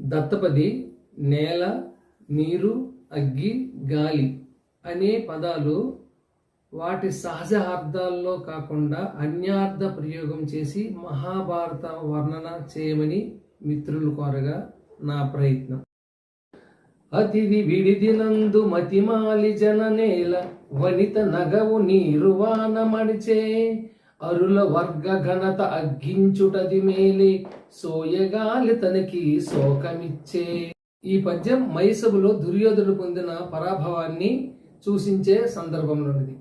దత్తపది నేల నీరు అగ్గి గాలి అనే పదాలు వాటి సహజ అర్థాల్లో కాకుండా అన్యార్థ ప్రయోగం చేసి మహాభారత వర్ణన చేయమని మిత్రులు కోరగా నా ప్రయత్నం. అతిథి విడిదినందు మతిమాలి జననేల వనిత నగవు నీరువాన మడిచే అరుల వర్గ ఘనత అగ్గించుటది మేలే. సోయగాలి తనకి శోకమిచ్చే. ఈ పద్యం మైసభలో దుర్యోధనుడు పొందిన పరాభవాన్ని సూచించే సందర్భంలోనిది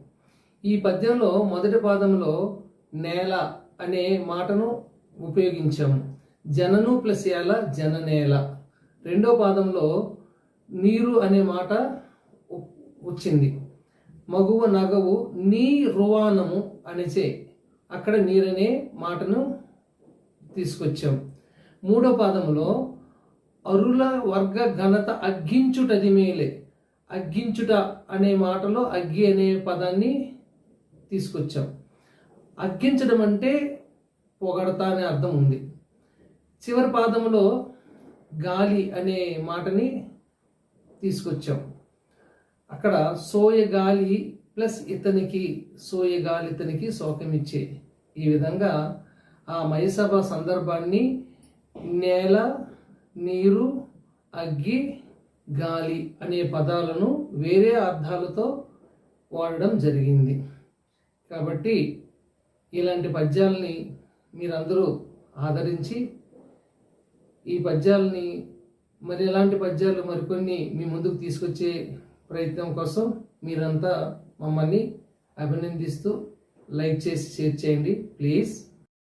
ఈ పద్యంలో మొదటి పాదంలో నేల అనే మాటను ఉపయోగించాము జనను ప్లస్ ఏల జననేల. రెండో పాదంలో నీరు అనే మాట వచ్చింది. మగువ నగవు నీ రువానము అనిచే. అక్కడ నీరనే మాటను తీసుకొచ్చాం. మూడో పాదంలో అరుల వర్గ ఘనత అగ్గించుటది మేలే. అగ్గించుట అనే మాటలో అగ్గి అనే పదాన్ని తీసుకొచ్చాం. అగ్గించడం అంటే పొగడతా అనే అర్థం ఉంది. చివరి పాదంలో గాలి అనే మాటని తీసుకొచ్చాం. అక్కడ సోయ గాలి ప్లస్ ఇతనికి సోయ గాలి ఇతనికి శోకమిచ్చే ఈ విధంగా ఆ మైసభ సందర్భాన్ని నేల నీరు అగ్గి గాలి అనే పదాలను వేరే అర్థాలతో వాడడం జరిగింది. కాబట్టి ఇలాంటి పద్యాలని మీరందరూ ఆదరించి ఈ పద్యాలని మరి ఎలాంటి పద్యాలు మరికొన్ని మీ ముందుకు తీసుకొచ్చే ప్రయత్నం కోసం మీరంతా మమ్మల్ని అభినందిస్తూ లైక్ చేసి షేర్ చేయండి. ప్లీజ్.